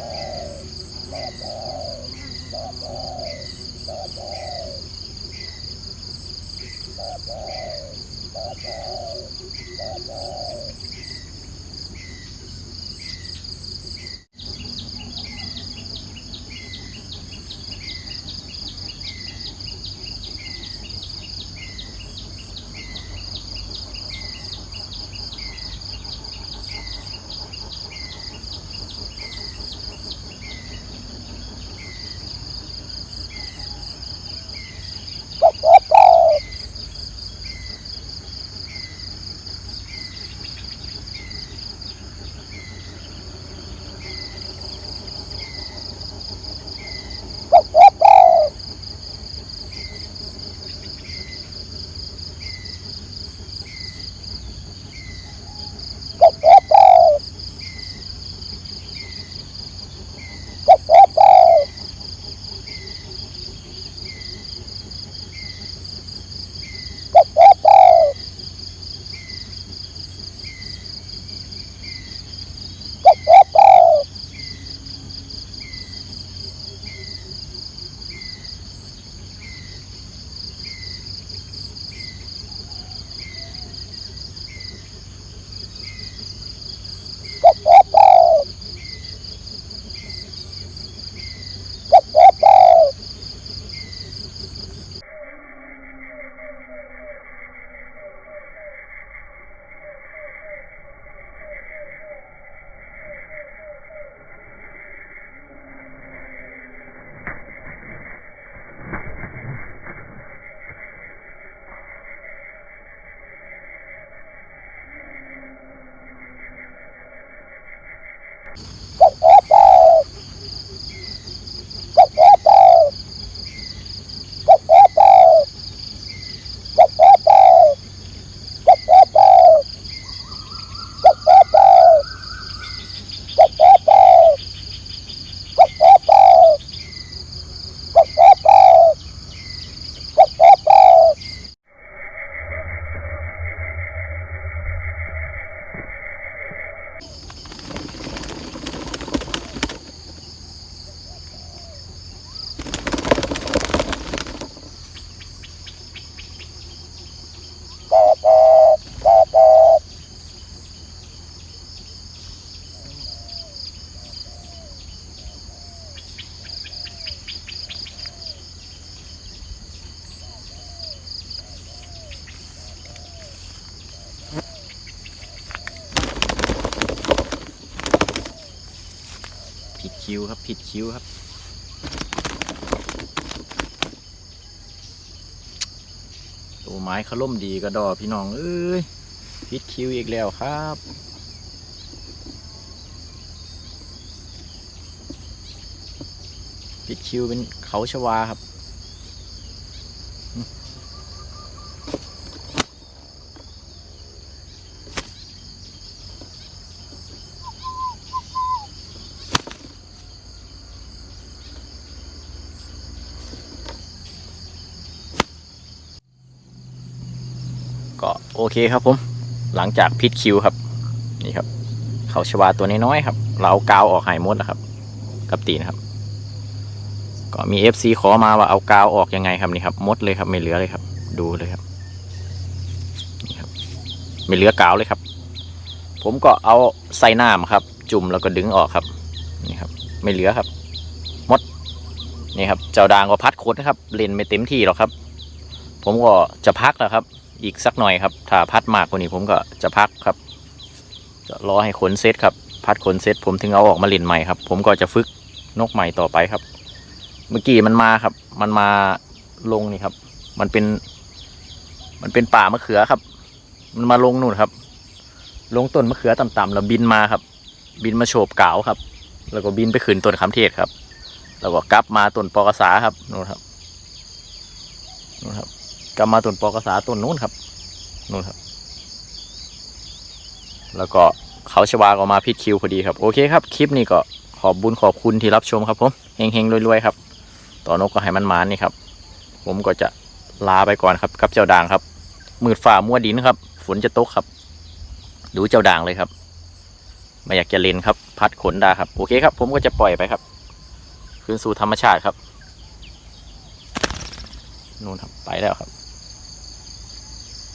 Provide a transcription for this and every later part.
Oh, my God. คิวครับผิดคิวครับ ตัวไม้ขล่มดีกระดอพี่น้องเอ้ยผิดคิวอีกแล้วครับผิดคิวเป็นเขาชวาครับ ก็ โอเคครับผม หลังจากพิดคิวครับ นี่ครับ เขาชวาตัวน้อยๆครับ เราเอากาวออกหายมดแล้วครับ กับตีนครับ ก็มี FC ขอมาว่าเอากาวออกยังไงครับนี่ครับมดเลยครับไม่เหลือเลยครับ ดูเลยครับนี่ครับ ไม่เหลือกาวเลยครับ ผมก็เอาใส่น้ำครับ จุ่มแล้วก็ดึงออกครับ นี่ครับ ไม่เหลือครับมดนี่ครับ เจ้าด่างก็พัดโคตรนะครับเล่นไม่เต็มที่หรอกครับ ผมก็จะพักแล้วครับ อีกสักหน่อยครับ ถ้าพัดมากกว่านี้ผมก็จะพักครับจะรอให้ขนเซตครับ พัดขนเซตผมถึงเอาออกมาเล่นใหม่ครับ ผมก็จะฝึกนกใหม่ต่อไปครับ เมื่อกี้มันมาครับ มันมาลงนี่ครับ มันเป็น มันเป็นป่ามะเขือครับ มันมาลงนู่นครับ ลงต้นมะเขือต่ำๆแล้วบินมาครับ บินมาโฉบเก๋าครับ แล้วก็บินไปขึ้นต้นคำเทศครับ แล้วก็กลับมาต้นปอกษาครับนู่นครับนู่นครับ กลับมาต้นปอกษาต้นนู้นครับนู่นครับ แล้วก็เขาชวาก็มาพิดคิวพอดีครับ โอเคครับ คลิปนี้ก็ขอบบุญขอบคุณที่รับชมครับผมเฮงๆรวยๆครับ ต่อนกก็ให้มันมานนี่ครับ ผมก็จะลาไปก่อนครับกับเจ้าด่างครับ มืดฝ่ามัวดินครับ ฝนจะตกครับ ดูเจ้าด่างเลยครับไม่อยากจะเล่นครับ พัดขนดาครับโอเคครับ ผมก็จะปล่อยไปครับ คืนสู่ธรรมชาติครับนู่นครับไปแล้วครับ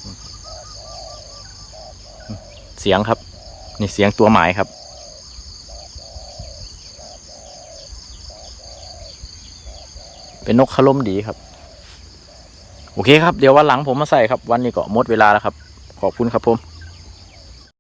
อืม เสียงครับ นี่เสียงตัวหมายครับ เป็นนกขลมดีครับ โอเคครับ เดี๋ยววันหลังผมมาใส่ครับ วันนี้ก็หมดเวลาแล้วครับ ขอบคุณครับผม